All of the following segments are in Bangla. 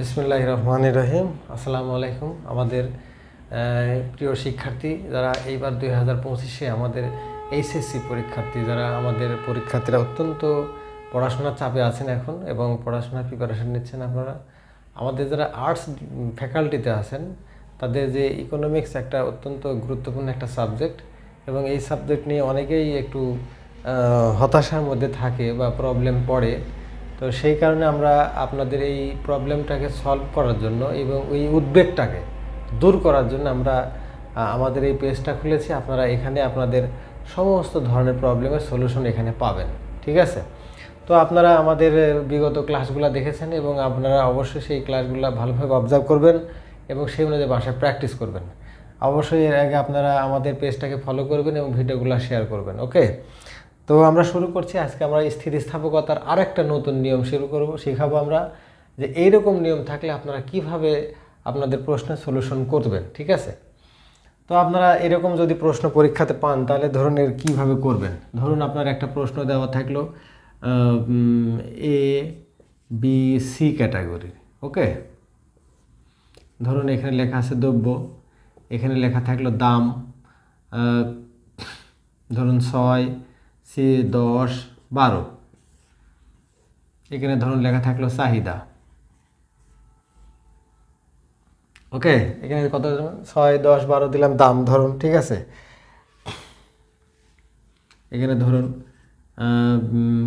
বিসমুল্লাহ রহমান রহিম। আসসালামু আলাইকুম। আমাদের প্রিয় শিক্ষার্থী যারা এইবার দুই হাজার পঁচিশে আমাদের এইচএসসি পরীক্ষার্থী, যারা আমাদের পরীক্ষার্থীরা অত্যন্ত পড়াশোনার চাপে আছেন এখন এবং পড়াশোনার প্রিপারেশন নিচ্ছেন আপনারা, আমাদের যারা আর্টস ফ্যাকাল্টিতে আছেন, তাদের যে ইকোনমিক্স একটা অত্যন্ত গুরুত্বপূর্ণ একটা সাবজেক্ট এবং এই সাবজেক্ট নিয়ে অনেকেই একটু হতাশার মধ্যে থাকে বা প্রবলেম পড়ে। তো সেই কারণে আমরা আপনাদের এই প্রবলেমটাকে সলভ করার জন্য এবং ওই উদ্বেগটাকে দূর করার জন্য আমরা আমাদের এই পেজটা খুলেছি। আপনারা এখানে আপনাদের সমস্ত ধরনের প্রবলেমের সলিউশন এখানে পাবেন। ঠিক আছে? তো আপনারা আমাদের বিগত ক্লাসগুলো দেখেছেন এবং আপনারা অবশ্যই সেই ক্লাসগুলো ভালোভাবে অবজার্ভ করবেন এবং সেই অনুযায়ী বাসায় প্র্যাকটিস করবেন। অবশ্যই এর আগে আপনারা আমাদের পেজটাকে ফলো করবেন এবং ভিডিওগুলো শেয়ার করবেন ওকে তো আমরা শুরু করছি। আজকে আমরা স্থিতিস্থাপকতার আরেকটা নতুন নিয়ম শুরু করব। শেখাবো আমরা যে এইরকম নিয়ম থাকলে আপনারা কীভাবে আপনাদের প্রশ্নের সলিউশন করবেন, ঠিক আছে? তো আপনারা এরকম যদি প্রশ্ন পরীক্ষাতে পান, তাহলে ধরুন এর কীভাবে করবেন? ধরুন আপনার একটা প্রশ্ন দেওয়া থাকল A B C category okay ধরুন এখানে লেখা আছে দ্রব্য, এখানে লেখা থাকল দাম ধরুন ছয় সি দশ, বারো। এখানে ধরুন লেখা থাকল চাহিদা। ওকে? এখানে কত ছয়, দশ, বারো দিলাম দাম ধরুন, ঠিক আছে? এখানে ধরুন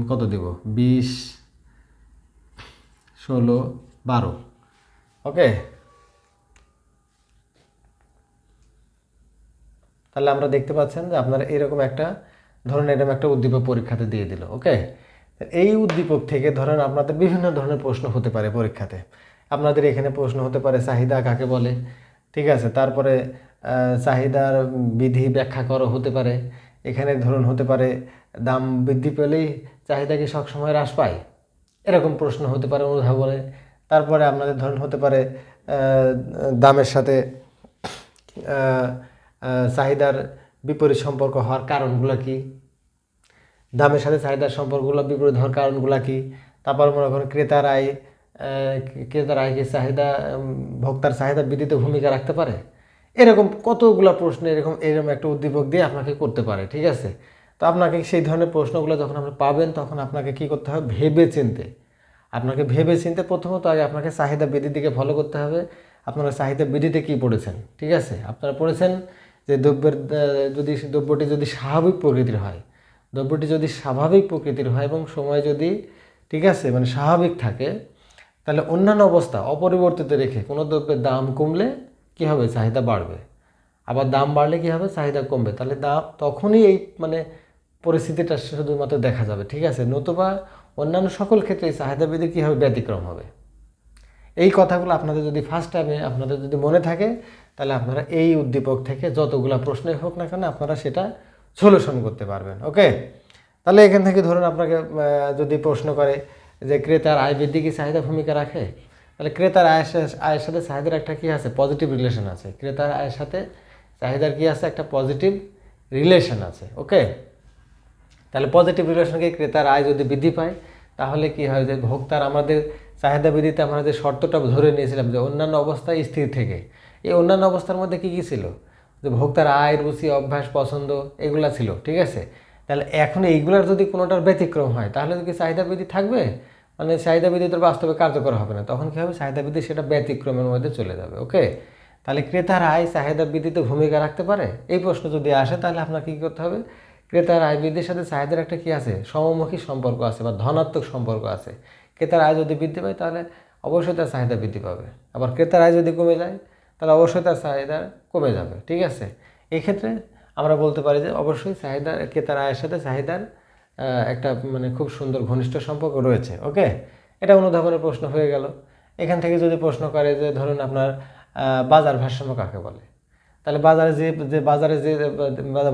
কত দিব? বিশ, ষোলো, বারো। ওকে? তাহলে আমরা দেখতে পাচ্ছেন যে আপনারা এরকম একটা ধরুন এরকম একটা উদ্দীপক পরীক্ষাতে দিয়ে দিল ওকে এই উদ্দীপক থেকে ধরেন আপনাদের বিভিন্ন ধরনের প্রশ্ন হতে পারে পরীক্ষাতে। আপনাদের এখানে প্রশ্ন হতে পারে চাহিদা কাকে বলে, ঠিক আছে? তারপরে চাহিদার বিধি ব্যাখ্যা করো হতে পারে। এখানে ধরুন হতে পারে দাম বৃদ্ধি পেলেই চাহিদা কি সবসময় হ্রাস পায়? এরকম প্রশ্ন হতে পারে অনুধাবনে তারপরে আপনাদের ধরুন হতে পারে দামের সাথে চাহিদার বিপরীত সম্পর্ক হওয়ার কারণগুলো কি? দামের সাথে চাহিদার সম্পর্কগুলো, বিপরীত হওয়ার কারণগুলো কি? তারপর মনে করেন ক্রেতার আয় ক্রেতার আয় কি চাহিদা ভোক্তার চাহিদা বৃদ্ধিতে ভূমিকা রাখতে পারে? এরকম কতগুলো প্রশ্ন, এরকম এরকম একটা উদ্দীপক দিয়ে আপনাকে করতে পারে, ঠিক আছে? তো আপনাকে সেই ধরনের প্রশ্নগুলো যখন আপনি পাবেন, তখন আপনাকে কি করতে হবে? ভেবে চিনতে আপনাকে ভেবে চিনতে প্রথমত আগে আপনাকে চাহিদা বৃদ্ধির দিকে ফলো করতে হবে। আপনারা চাহিদা বৃদ্ধিতে কী পড়েছেন, ঠিক আছে? আপনারা পড়েছেন যে দ্রব্যের যদি দ্রব্যটি যদি স্বাভাবিক প্রকৃতির হয়, দ্রব্যটি যদি স্বাভাবিক প্রকৃতির হয় এবং সময় যদি, ঠিক আছে মানে স্বাভাবিক থাকে, তাহলে অন্যান্য অবস্থা অপরিবর্তিত রেখে কোনো দ্রব্যের দাম কমলে কী হবে? চাহিদা বাড়বে। আবার দাম বাড়লে কী হবে? চাহিদা কমবে। তাহলে দাম তখনই এই মানে পরিস্থিতিটা শুধুমাত্র দেখা যাবে, ঠিক আছে? নতুবা অন্যান্য সকল ক্ষেত্রে এই চাহিদা বৃদ্ধি কী হবে? ব্যতিক্রম হবে। এই কথাগুলো আপনাদের যদি ফার্স্ট টাইমে আপনাদের যদি মনে থাকে তাহলে আপনারা এই উদ্দীপক থেকে যতগুলো প্রশ্নই হোক না কেন আপনারা সেটা সলিউশন করতে পারবেন, ওকে? তাহলে এখান থেকে ধরুন আপনাকে যদি প্রশ্ন করে যে ক্রেতার আয় বৃদ্ধি কি চাহিদা ভূমিকা রাখে? তাহলে ক্রেতার আয়ের আয়ের সাথে চাহিদার একটা কী আছে? পজিটিভ রিলেশন আছে। ক্রেতার আয়ের সাথে চাহিদার কী আছে? একটা পজিটিভ রিলেশন আছে, ওকে? তাহলে পজিটিভ রিলেশনকে ক্রেতার আয় যদি বৃদ্ধি পায়, তাহলে কি হয় যে ভোক্তার আমাদের চাহিদা বৃদ্ধিতে আমরা যে শর্তটা ধরে নিয়েছিলাম যে অন্যান্য অবস্থায় স্থির থেকে এই অন্যান্য অবস্থার মধ্যে কী কী ছিল? যে ভোক্তার আয়, রুচি, অভ্যাস, পছন্দ, এগুলা ছিল, ঠিক আছে? তাহলে এখন এইগুলার যদি কোনোটার ব্যতিক্রম হয়, তাহলে কি চাহিদা বৃদ্ধি থাকবে? মানে চাহিদা বৃদ্ধি তো বাস্তবে কার্যকর হবে না। তখন কী হবে? চাহিদা বৃদ্ধি সেটা ব্যতিক্রমের মধ্যে চলে যাবে, ওকে? তাহলে ক্রেতার আয় চাহিদা বৃদ্ধিতে ভূমিকা রাখতে পারে? এই প্রশ্ন যদি আসে, তাহলে আপনাকে কী করতে হবে? ক্রেতার আয় বৃদ্ধির সাথে চাহিদার একটা কী আছে? সমমুখী সম্পর্ক আছে বা ধনাত্মক সম্পর্ক আছে। ক্রেতার আয় যদি বৃদ্ধি পায়, তাহলে অবশ্যই তার চাহিদা বৃদ্ধি পাবে। আবার ক্রেতার আয় যদি কমে যায় তাহলে অবশ্যই তার চাহিদা কমে যাবে, ঠিক আছে? এক্ষেত্রে আমরা বলতে পারি যে অবশ্যই চাহিদার ক্রেতার আয়ের সাথে চাহিদার একটা মানে খুব সুন্দর ঘনিষ্ঠ সম্পর্ক রয়েছে ওকে এটা অনুধাবনের প্রশ্ন হয়ে গেল। এখান থেকে যদি প্রশ্ন করে যে ধরুন আপনার বাজার ভারসাম্য কাকে বলে? তাহলে বাজারে যে যে বাজারে যে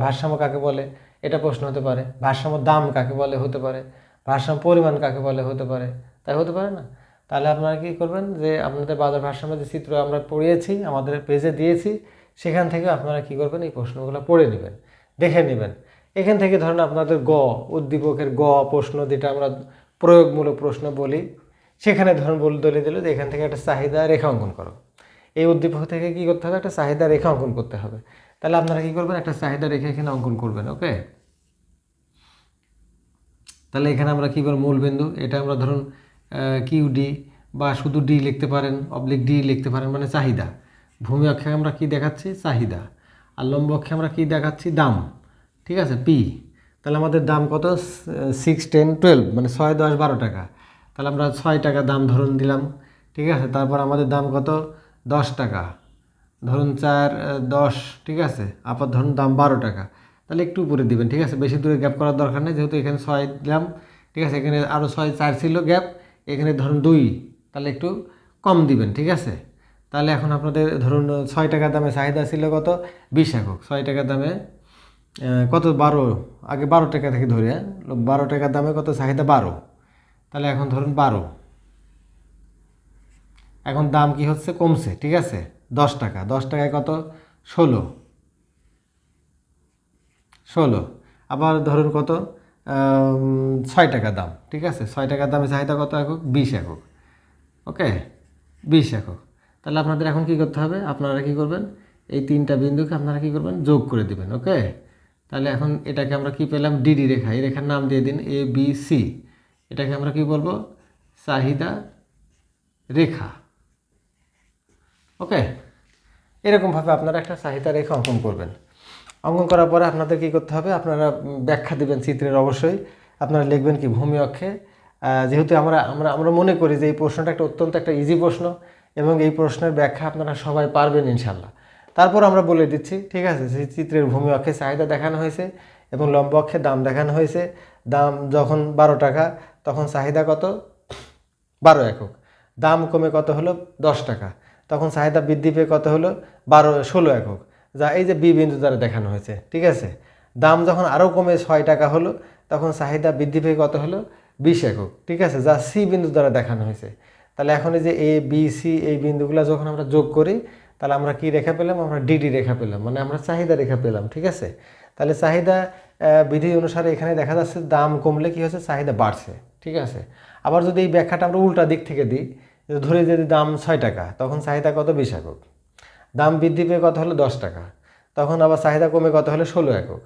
ভারসাম্য কাকে বলে? এটা প্রশ্ন হতে পারে। ভারসাম্য দাম কাকে বলে? হতে পারে। ভারসাম্য পরিমাণ কাকে বলে? হতে পারে। তাই হতে পারে না? তাহলে আপনারা কি করবেন যে আপনাদের বাজার ভারসাম্য যে চিত্র আমরা পড়িয়েছি, আমাদের পেজে দিয়েছি, সেখান থেকে আপনারা কি করবেন, এই প্রশ্নগুলো পড়ে নেবেন, দেখে নেবেন। এখান থেকে ধরুন আপনাদের গ, উদ্দীপকের গ প্রশ্ন যেটা আমরা প্রয়োগমূলক প্রশ্ন বলি, সেখানে ধরুন বল দলে দিল যে এখান থেকে একটা চাহিদা রেখা অঙ্কন করো। এই উদ্দীপক থেকে কি করতে হবে? একটা চাহিদা রেখা অঙ্কন করতে হবে। তাহলে আপনারা কি করবেন? একটা চাহিদা রেখা এখানে অঙ্কন করবেন ওকে তাহলে এখানে আমরা কী করব? মূলবিন্দু, এটা আমরা ধরুন কিউ ডি বা শুধু ডি লিখতে পারেন, অবলিক ডি লিখতে পারেন মানে চাহিদা। ভূমি অক্ষে আমরা কি দেখাচ্ছি? চাহিদা। আর লম্ব অক্ষে আমরা কি দেখাচ্ছি? দাম। ঠিক আছে? পি। তাহলে আমাদের দাম কত? সিক্স, টেন, টুয়েলভ মানে ছয়, দশ, বারো টাকা। তাহলে আমরা ছয় টাকা দাম ধরুন দিলাম। ঠিক আছে? তারপর আমাদের দাম কত? দশ টাকা। ধরুন চার দশ, ঠিক আছে? আপার ধরুন দাম বারো টাকা। তাহলে একটু উপরে দিবেন, ঠিক আছে? বেশি দূরে গ্যাপ করার দরকার নেই, যেহেতু এখানে ছয় দিলাম। ঠিক আছে? এখানে আরও ছয়, চার ছিল গ্যাপ এখানে ধরুন দুই, তাহলে একটু কম দিবেন, ঠিক আছে? তাহলে এখন আপনাদের ধরুন ছয় টাকা দামে চাহিদা ছিল কত? বিশ একক। ছয় টাকা দামে কত? বারো। আগে বারো টাকা থেকে ধরে? বারো টাকার দামে কত? চাহিদা বারো। তাহলে এখন ধরুন বারো। এখন দাম কি হচ্ছে? কমছে, ঠিক আছে? দশ টাকা। দশ টাকায় কত? ষোলো। ষোলো। আবার ধরুন কত? ছয় টাকা দাম, ঠিক আছে? ছয় টাকার দামে চাহিদা কত একক? বিশ একক। ওকে? বিশ একক। তাহলে আপনাদের এখন কি করতে হবে? আপনারা কি করবেন? এই তিনটা বিন্দুকে আপনারা কি করবেন? যোগ করে দিবেন, ওকে? তাহলে এখন এটাকে আমরা কি পেলাম? ডিডি রেখা। এই রেখার নাম দিয়ে দিন, এ, বি, সি। এটাকে আমরা কি বলব? চাহিদা রেখা। ওকে? এরকমভাবে আপনারা একটা চাহিদা রেখা অঙ্কন করবেন। অঙ্কন করার পরে আপনাদের কী করতে হবে? আপনারা ব্যাখ্যা দিবেন চিত্রের অবশ্যই। আপনারা লিখবেন কি ভূমি অক্ষে। যেহেতু আমরা আমরা আমরা মনে করি যে এই প্রশ্নটা একটা অত্যন্ত একটা ইজি প্রশ্ন এবং এই প্রশ্নের ব্যাখ্যা আপনারা সবাই পারবেন ইনশাল্লাহ তারপর আমরা বলে দিচ্ছি, ঠিক আছে সেই চিত্রের ভূমি অক্ষে চাহিদা দেখানো হয়েছে এবং লম্ব অক্ষে দাম দেখানো হয়েছে। দাম যখন বারো টাকা, তখন চাহিদা কত? বারো একক। দাম কমে কত হলো? দশ টাকা। তখন চাহিদা বৃদ্ধি পেয়ে কত হলো? বারো, ষোলো একক। যা এই যে বি বিন্দু দ্বারা দেখানো হয়েছে, ঠিক আছে? দাম যখন আরও কমে ছয় টাকা হলো, তখন চাহিদা বৃদ্ধি পেয়ে কত হলো? বিশ একক, ঠিক আছে? যা সি বিন্দু দ্বারা দেখানো হয়েছে। তাহলে এখন এই যে এ, বি, সি এই বিন্দুগুলো যখন আমরা যোগ করি, তাহলে আমরা কি রেখা পেলাম? আমরা ডিডি রেখা পেলাম মানে আমরা চাহিদা রেখা পেলাম, ঠিক আছে? তাহলে চাহিদা বিধি অনুসারে এখানে দেখা যাচ্ছে দাম কমলে কি হচ্ছে চাহিদা বাড়ছে, ঠিক আছে? আবার যদি এই ব্যাখ্যাটা আমরা উল্টা দিক থেকে দিই ধরে যদি দাম ছয় টাকা, তখন চাহিদা কত? বিশ একক। দাম বৃদ্ধি পেয়ে কত হলো? দশ টাকা। তখন আবার চাহিদা কমে কত হলো? ষোলো একক।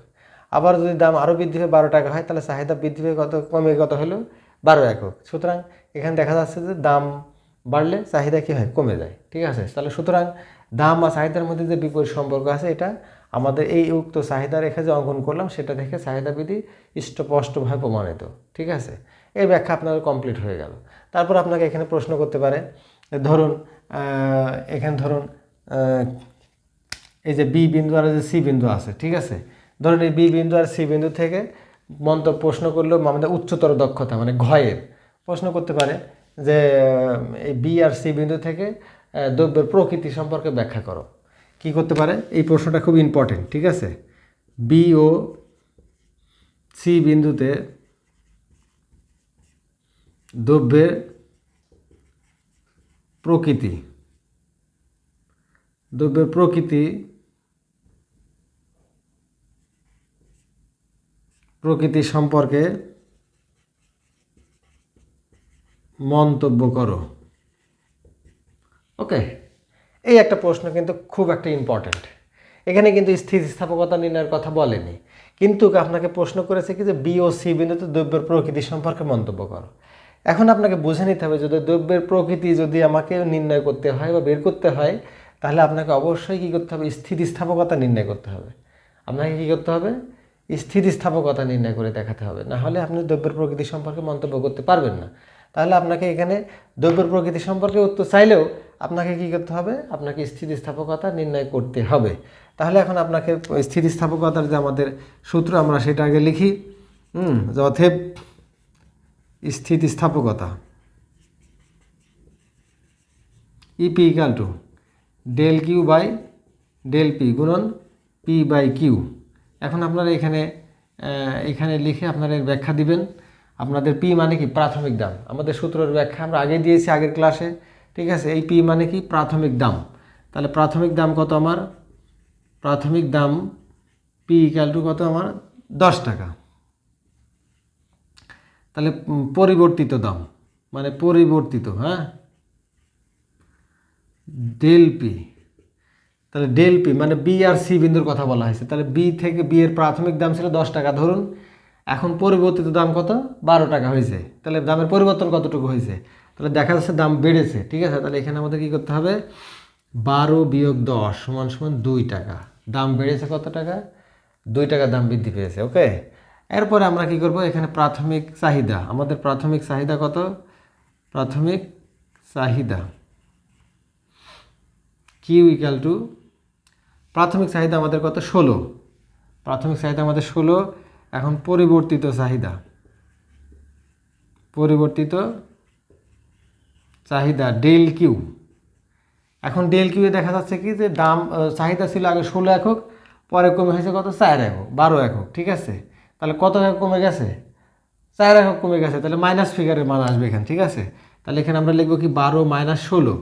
আবার যদি দাম আরও বৃদ্ধি পেয়ে বারো টাকা হয়, তাহলে চাহিদা বৃদ্ধি পেয়ে কত, কমে কত হলো? বারো একক। সুতরাং এখানে দেখা যাচ্ছে যে দাম বাড়লে চাহিদা কী হয়? কমে যায়। ঠিক আছে? তাহলে সুতরাং দাম আর চাহিদার মধ্যে যে বিপরীত সম্পর্ক আছে, এটা আমাদের এই উক্ত চাহিদা রেখা যে অঙ্কন করলাম, সেটা দেখে চাহিদা বিধি স্পষ্টভাবে প্রমাণিত। ঠিক আছে? এই ব্যাখ্যা আপনার কমপ্লিট হয়ে গেল। তারপর আপনাকে এখানে প্রশ্ন করতে পারে, ধরুন এখানে ধরুন এই যে বি বিন্দু আর যে সি বিন্দু আছে, ঠিক আছে? ধরুন এই বি বিন্দু আর সি বিন্দু থেকে মন্তব্য প্রশ্ন করলেও আমাদের উচ্চতর দক্ষতা মানে ঘয়ের, প্রশ্ন করতে পারে যে এই বি আর সি বিন্দু থেকে দ্রব্যের প্রকৃতি সম্পর্কে ব্যাখ্যা করো। কি করতে পারে? এই প্রশ্নটা খুব ইম্পর্টেন্ট ঠিক আছে? বি ও সি বিন্দুতে দ্রব্যের প্রকৃতি দ্রব্যের প্রকৃতি প্রকৃতি সম্পর্কে মন্তব্য করো। ওকে এই একটা প্রশ্ন কিন্তু খুব একটা ইম্পর্ট্যান্ট এখানে কিন্তু স্থিতিস্থাপকতা নির্ণয়ের কথা বলেনি। কিন্তু আপনাকে প্রশ্ন করেছে কি যে বি ও সি বিন্দুতে দ্রব্যের প্রকৃতি সম্পর্কে মন্তব্য করো। এখন আপনাকে বুঝে নিতে হবে যদি দ্রব্যের প্রকৃতি যদি আমাকে নির্ণয় করতে হয় বা বের করতে হয় তাহলে আপনাকে অবশ্যই কী করতে হবে? স্থিতিস্থাপকতা নির্ণয় করতে হবে। আপনাকে কী করতে হবে? স্থিতিস্থাপকতা নির্ণয় করে দেখাতে হবে। না হলে আপনি দ্রব্যের প্রকৃতি সম্পর্কে মন্তব্য করতে পারবেন না। তাহলে আপনাকে এখানে দ্রব্যের প্রকৃতি সম্পর্কে উত্তর চাইলেও আপনাকে কী করতে হবে? আপনাকে স্থিতিস্থাপকতা নির্ণয় করতে হবে। তাহলে এখন আপনাকে স্থিতিস্থাপকতার যে আমাদের সূত্র, আমরা সেটা আগে লিখি। হুম যে অথেব স্থিতিস্থাপকতা EP equal to del Q by del P গুণন পি বাই কিউ এখন আপনারা এখানে এখানে লিখে আপনারা ব্যাখ্যা দিবেন। আপনাদের পি মানে কি? প্রাথমিক দাম। আমাদের সূত্রের ব্যাখ্যা আমরা আগে দিয়েছি আগের ক্লাসে। ঠিক আছে? এই পি মানে কি? প্রাথমিক দাম। তাহলে প্রাথমিক দাম কত আমার? প্রাথমিক দাম পি ইকাল কত আমার? দশ টাকা। তাহলে পরিবর্তিত দাম। মানে পরিবর্তিত হ্যাঁ? ডেল পি তাহলে ডেল পি মানে বি আর সি বিন্দুর কথা বলা হয়েছে। তাহলে বি থেকে বি এর প্রাথমিক দাম ছিল দশ টাকা। ধরুন, এখন পরিবর্তিত দাম কত? বারো টাকা হয়েছে। তাহলে দামের পরিবর্তন কতটুকু হয়েছে? তাহলে দেখা যাচ্ছে দাম বেড়েছে, ঠিক আছে? তাহলে এখানে আমাদের কী করতে হবে? বারো বিয়োগ দশ সমান সমান দুই টাকা। দাম বেড়েছে কত টাকা? দুই টাকা দাম বৃদ্ধি পেয়েছে, ওকে? এরপরে আমরা কি করব? এখানে প্রাথমিক চাহিদা। আমাদের প্রাথমিক চাহিদা কত? প্রাথমিক চাহিদা। কিউ ইকাল টু প্রাথমিক চাহিদা আমাদের কত? ষোলো। প্রাথমিক চাহিদা আমাদের ষোলো। এখন পরিবর্তিত চাহিদা। পরিবর্তিত চাহিদা ডেল কিউ এখন ডেল কিউয়ে দেখা যাচ্ছে কি যে দাম চাহিদা ছিল আগে ষোলো একক, পরে কমে হয়েছে কত? চার একক, বারো একক, ঠিক আছে? তাহলে কত একক কমে গেছে? চার একক কমে গেছে, তাহলে মাইনাস ফিগারের মান আসবে এখানে, ঠিক আছে? তাহলে এখানে আমরা লিখব কি বারো মাইনাস ষোলো।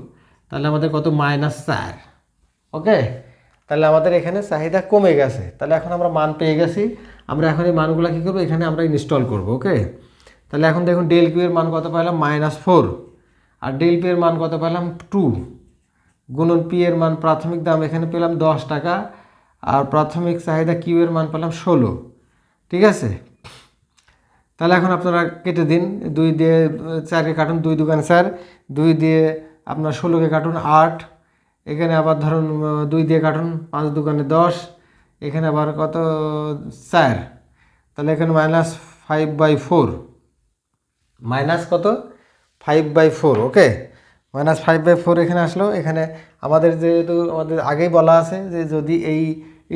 তাহলে আমাদের কত মাইনাস চার? ওকে? তাহলে আমাদের এখানে চাহিদা কমে গেছে। তাহলে এখন আমরা মান পেয়ে গেছি। আমরা এখন এই মানগুলো কী করব? এখানে আমরা ইনস্টল করব, ওকে? তাহলে এখন দেখুন ডেল কিউ এর মান কত পেলাম মাইনাস ফোর। আর ডেল পি এর মান কত পেলাম টু। গুণন পি এর মান প্রাথমিক দাম এখানে পেলাম দশ টাকা। আর প্রাথমিক চাহিদা কিউ এর মান পেলাম ষোলো। ঠিক আছে? তাহলে এখন আপনারা কেটে দিন। দুই দিয়ে, চারকে কাটুন, দুই দোকান স্যার দুই দিয়ে আপনার ষোলোকে কাটুন, আট। এখানে আবার ধরুন দুই দিয়ে কাটুন, পাঁচ দোকানে দশ। এখানে আবার কত? চার। তাহলে এখানে minus five by four minus কত? Five by four okay minus five by four এখানে আসলো। এখানে আমাদের যেহেতু, আমাদের আগেই বলা আছে যে যদি এই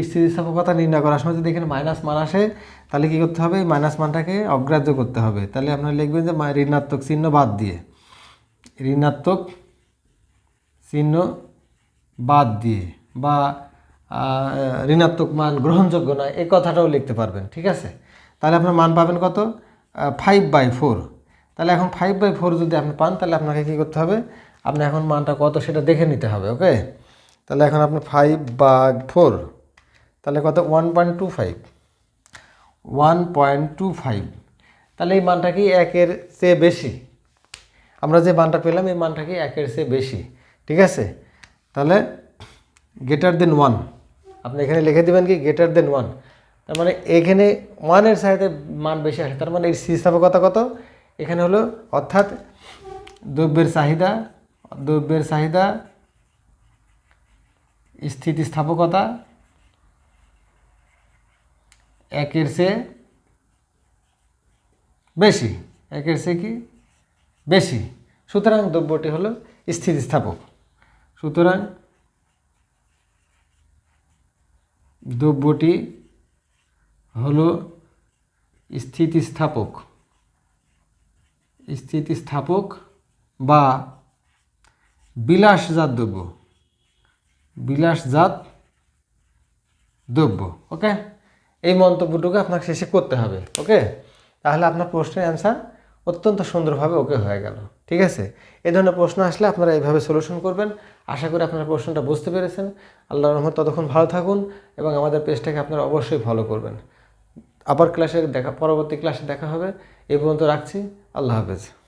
স্থিতিস্থাপকতা নির্ণয় করার সময় যদি এখানে মাইনাস মান আসে, তাহলে কী করতে হবে? এই মাইনাস মানটাকে অগ্রাহ্য করতে হবে। তাহলে আপনারা লিখবেন যে ঋণাত্মক চিহ্ন বাদ দিয়ে। ঋণাত্মক চিহ্ন বাদ দিয়ে বা ঋণাত্মক মান গ্রহণযোগ্য নয়, এই কথাটাও লিখতে পারবেন, ঠিক আছে? তাহলে আপনার মান পাবেন কত? ফাইভ বাই ফোর তাহলে এখন ফাইভ বাই ফোর যদি আপনি পান, তাহলে আপনাকে কী করতে হবে? আপনি এখন মানটা কত সেটা দেখে নিতে হবে ওকে তাহলে এখন আপনি ফাইভ বাই ফোর তাহলে কত? One point two five one point two five তাহলে এই মানটা কি একের চেয়ে বেশি? আমরা যে মানটা পেলাম, এই মানটা কি একের চেয়ে বেশি? ঠিক আছে? তাহলে গেটার দেন ওয়ান আপনি এখানে লিখে দেবেন কি গেটার দেন ওয়ান তার মানে এখানে ওয়ানের সাথে মান বেশি আসে। তার মানে এই স্থিতিস্থাপকতা কত? এখানে হলো অর্থাৎ দ্রব্যের চাহিদা দ্রব্যের চাহিদা স্থিতিস্থাপকতা একের চেয়ে বেশি। একের চেয়ে কি? বেশি। সুতরাং দ্রব্যটি হলো স্থিতিস্থাপক সুতরাং দ্রব্যটি হলো স্থিতিস্থাপক। স্থিতিস্থাপক বা বিলাসজাত দ্রব্য। বিলাসজাত দ্রব্য ওকে এই মন্তব্যটুকু আপনাকে শেষে করতে হবে ওকে তাহলে আপনার প্রশ্নের অ্যান্সার অত্যন্ত সুন্দরভাবে ওকে হয়ে গেল। ঠিক আছে? এ ধরনের প্রশ্ন আসলে আপনারা এইভাবে সলিউশন করবেন। আশা করি আপনারা প্রশ্নটা বুঝতে পেরেছেন। আল্লাহ রহমত ততক্ষণ ভালো থাকুন এবং আমাদের পেজটাকে আপনারা অবশ্যই ফলো করবেন। আবার ক্লাসে দেখা, পরবর্তী ক্লাসে দেখা হবে। এই পর্যন্ত রাখছি। আল্লাহ হাফেজ।